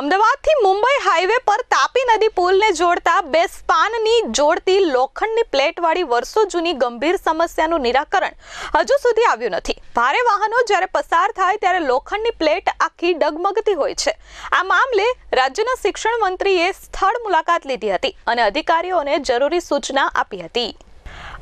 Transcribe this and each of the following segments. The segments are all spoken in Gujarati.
અમદાવાદથી મુંબઈ હાઈવે પર તાપી નદી પુલને જોડતા બે સ્પાનની જોડતી લોખંડની પ્લેટવાળી વર્ષો જૂની ગંભીર સમસ્યાનું નિરાકરણ હજુ સુધી આવ્યું નથી. ભારે વાહનો જ્યારે પસાર થાય ત્યારે લોખંડની પ્લેટ આખી ડગમગતી હોય છે. આ મામલે રાજ્યના શિક્ષણ મંત્રીએ સ્થળ મુલાકાત લીધી હતી અને અધિકારીઓને જરૂરી સૂચના આપી હતી.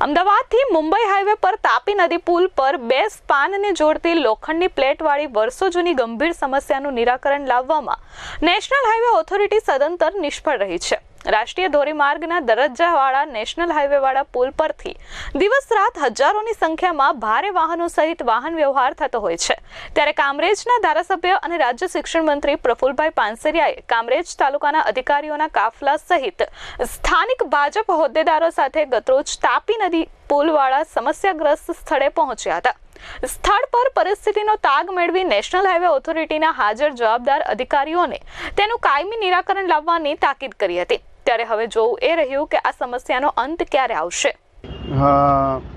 અમદાવાદથી મુંબઈ હાઈવે પર તાપી નદી પુલ પર બે સ્પાનને જોડતી લોખંડની પ્લેટવાળી વર્ષો જૂની ગંભીર સમસ્યાનું નિરાકરણ લાવવામાં નેશનલ હાઈવે ઓથોરિટી સદંતર નિષ્ફળ રહી છે. રાષ્ટ્રીય ધોરીમાર્ગના દરજ્જાવાળા નેશનલ હાઈવેવાળા પુલ પરથી દિવસ રાત હજારોની સંખ્યામાં ભારે વાહનો સહિત વાહન વ્યવહાર થતો હોય છે. ત્યારે કામરેજના ધારાસભ્ય અને રાજ્ય શિક્ષણ મંત્રી પ્રફુલભાઈ પાનસરિયાએ કામરેજ તાલુકાના અધિકારીઓના કાફલા સહિત સ્થાનિક ભાજપ હોદ્દેદારો સાથે ગતરોજ તાપી નદી પુલવાળા સમસ્યાગ્રસ્ત સ્થળે પહોંચ્યા હતા. સ્થળ પર પરિસ્થિતિનો તાગ મેળવી નેશનલ હાઈવે ઓથોરિટીના હાજર જવાબદાર અધિકારીઓને તેનું કાયમી નિરાકરણ લાવવાની તાકીદ કરી હતી. ત્યારે હવે જોવું એ રહ્યું કે આ સમસ્યાનો અંત ક્યારે આવશે.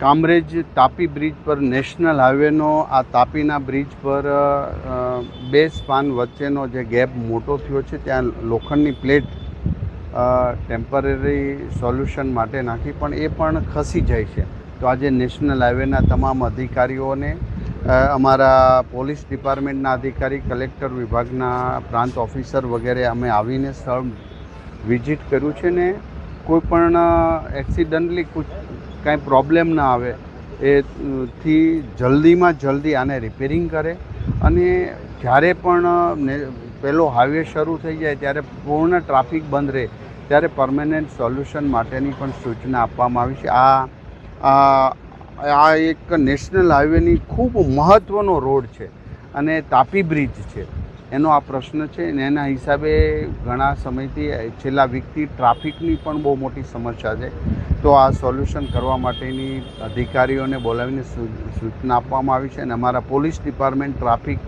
કામરેજ તાપી બ્રિજ પર નેશનલ હાઈવેનો, આ તાપીના બ્રિજ પર બે સ્પાન વચ્ચેનો જે ગેપ મોટો થયો છે, ત્યાં લોખંડની પ્લેટ ટેમ્પરરી સોલ્યુશન માટે નાખી, પણ એ પણ ખસી જાય છે. તો આજે નેશનલ હાઈવેના તમામ અધિકારીઓને અમારા પોલીસ ડિપાર્ટમેન્ટના અધિકારી, કલેક્ટર વિભાગના પ્રાંત ઓફિસર વગેરે અમે આવીને સ્થળ વિઝિટ કર્યું છે ને કોઈ પણ એક્સિડન્ટલી કાંઈ પ્રોબ્લેમ ના આવે, એ થી જલ્દીમાં જલ્દી આને રિપેરિંગ કરે. અને જ્યારે પણ પહેલો હાઈવે શરૂ થઈ જાય ત્યારે પૂર્ણ ટ્રાફિક બંધ રહે, ત્યારે પરમેનન્ટ સોલ્યુશન માટેની પણ સૂચના આપવામાં આવી છે. આ આ એક નેશનલ હાઈવેની ખૂબ મહત્ત્વનો રોડ છે અને તાપી બ્રિજ છે. એનો આ પ્રશ્ન છે ને એના હિસાબે ઘણા સમયથી છેલ્લા વીકથી ટ્રાફિકની પણ બહુ મોટી સમસ્યા છે. તો આ સોલ્યુશન કરવા માટેની અધિકારીઓને બોલાવીને સૂચના આપવામાં આવી છે અને અમારા પોલીસ ડિપાર્ટમેન્ટ ટ્રાફિક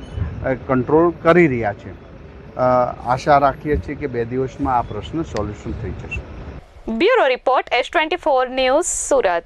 કંટ્રોલ કરી રહ્યા છે. આશા રાખીએ છીએ કે બે દિવસમાં આ પ્રશ્ન સોલ્યુશન થઈ જશે. Bureau report, S twenty four news Surat.